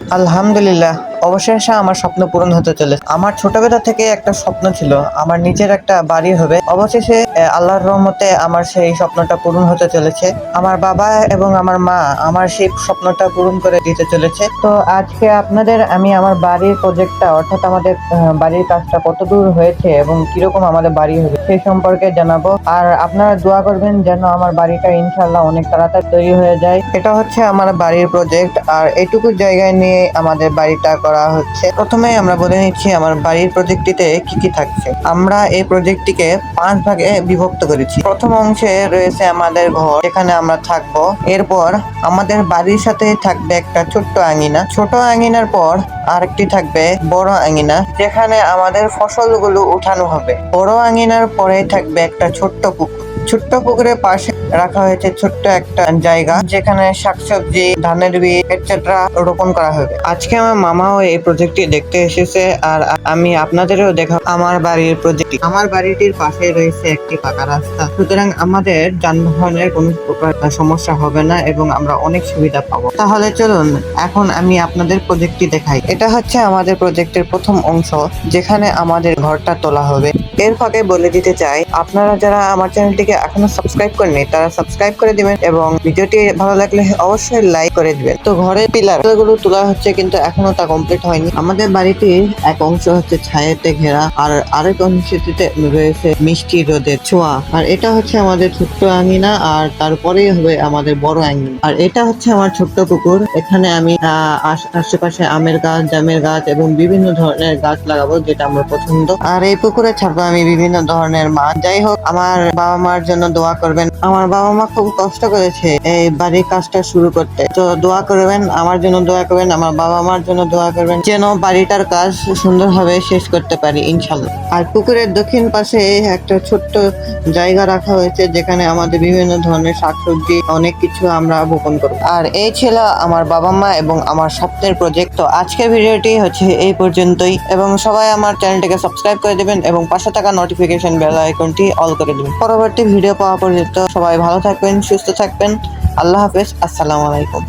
আলহামদুলিল্লাহ। অবশেষে আমার স্বপ্ন পূরণ হতে চলেছে আমার ছোটবেলা থেকে একটা স্বপ্ন ছিল, আমার নিজের একটা বাড়ি হবে। অবশেষে আল্লাহর রহমতে আমার সেই স্বপ্নটা পূরণ হতে চলেছে। আমার বাবা এবং আমার মা আমার সেই স্বপ্নটা পূরণ করে দিতে চলেছে। তো আজকে আপনাদের, আমি আমার বাড়ির প্রজেক্টটা অর্থাৎ আমাদের বাড়ির কাজটা কত দূর হয়েছে এবং কীরকম আমাদের বাড়ি হবে সেই সম্পর্কে জানাব। আর আপনারা দোয়া করবেন যেন আমার বাড়িটা ইনশাল্লাহ অনেক তাড়াতাড়ি তৈরি হয়ে যায়। এটা হচ্ছে আমার বাড়ির প্রজেক্ট আর এইটুকু জায়গায় নিয়ে আমাদের বাড়িটা করা হচ্ছে। প্রথমে আমরা বলে নিচ্ছি আমার বাড়ির প্রজেক্টটিতে কি কি থাকছে। আমরা এই প্রজেক্টটিকে পাঁচ ভাগে বিভক্ত করেছি। প্রথম অংশে রয়েছে আমাদের ঘর, যেখানে আমরা থাকব। এরপর আমাদের বাড়ির সাথে থাকবে একটা ছোট্ট আঙিনা। ছোট আঙিনার পর আরেকটি থাকবে বড় আঙিনা, যেখানে আমাদের ফসলগুলো উঠানো হবে। বড় আঙিনার পরে থাকবে একটা ছোট্ট পুকুর। ছোট্ট পুকুরের পাশে রাখা হয়েছে ছোট্ট একটা জায়গা, যেখানে শাকসবজি, ধানের বীজ এটসেট্রা রোপণ করা হবে। আজকে আমার মামাও এই প্রজেক্টটি দেখতে এসেছে আর আমি আপনাদেরও দেখা আমার বাড়ির প্রজেক্ট আমার বাড়িটির পাশে রয়েছে একটি পাকা রাস্তা। সুতরাং আমাদের যানবাহনের কোনো প্রকার সমস্যা হবে না এবং আমরা অনেক সুবিধা পাবো। তাহলে চলুন, এখন আমি আপনাদের প্রজেক্টটি দেখাই। এটা হচ্ছে আমাদের প্রজেক্টের প্রথম অংশ, যেখানে আমাদের ঘরটা তোলা হবে। এর ফাঁকে বলে দিতে চাই, আপনারা যারা আমার চ্যানেলটিকে এখনও সাবস্ক্রাইব করেনি তারা সাবস্ক্রাইব করে দিবেন এবং ভিডিওটি ভালো লাগলে অবশ্যই লাইক করে দিবেন। তো ঘরের পিলারগুলো তোলা হচ্ছে কিন্তু এখনও তা কমপ্লিট হয়নি। আমাদের বাড়িটির এক অংশ হচ্ছে ছায়াতে ঘেরা আর আরেক অংশটিতে রয়েছে মিষ্টি রোদের ছোঁয়া। আর এটা হচ্ছে আমাদের ছোট্ট আঙিনা আর তারপরেই হবে আমাদের বড় আঙিনা। আর এটা হচ্ছে আমার ছোট্ট পুকুর। এখানে আমি আশেপাশে আমের গাছ, জামের গাছ এবং বিভিন্ন ধরনের গাছ লাগাবো যেটা আমার পছন্দ। আর এই পুকুরে ছাড়বো আমি বিভিন্ন ধরনের মা। যাই হোক, আমার বাবা মার জন্য দোয়া করবেন। আমার বাবা মা খুব কষ্ট করেছে এই বাড়ির কাজটা শুরু করতে। তো দোয়া করবেন, আমার জন্য দোয়া করবেন, আমার বাবা মার জন্য দোয়া করবেন, যেন বাড়িটার কাজ সুন্দরভাবে শেষ করতে পারি, ইনশাল্লাহ। আর পুকুরের দক্ষিণ পাশে একটা ছোট্ট জায়গা রাখা হয়েছে, যেখানে আমাদের বিভিন্ন ধরনের শাকসবজি, অনেক কিছু আমরা বপন করব। আর এই ছিল আমার বাবা মা এবং আমার স্বপ্নের প্রজেক্ট। তো আজকের ভিডিওটি হচ্ছে এই পর্যন্তই, এবং সবাই আমার চ্যানেলটিকে সাবস্ক্রাইব করে দিবেন, এবং পাশে থাকা নোটিফিকেশন বেল আইকনটি অল করে দিবেন। পরবর্তী ভিডিও পাওয়া পর্যন্ত সবাই ভালো থাকবেন, সুস্থ থাকবেন। আল্লাহ হাফেজ, আসসালামু আলাইকুম।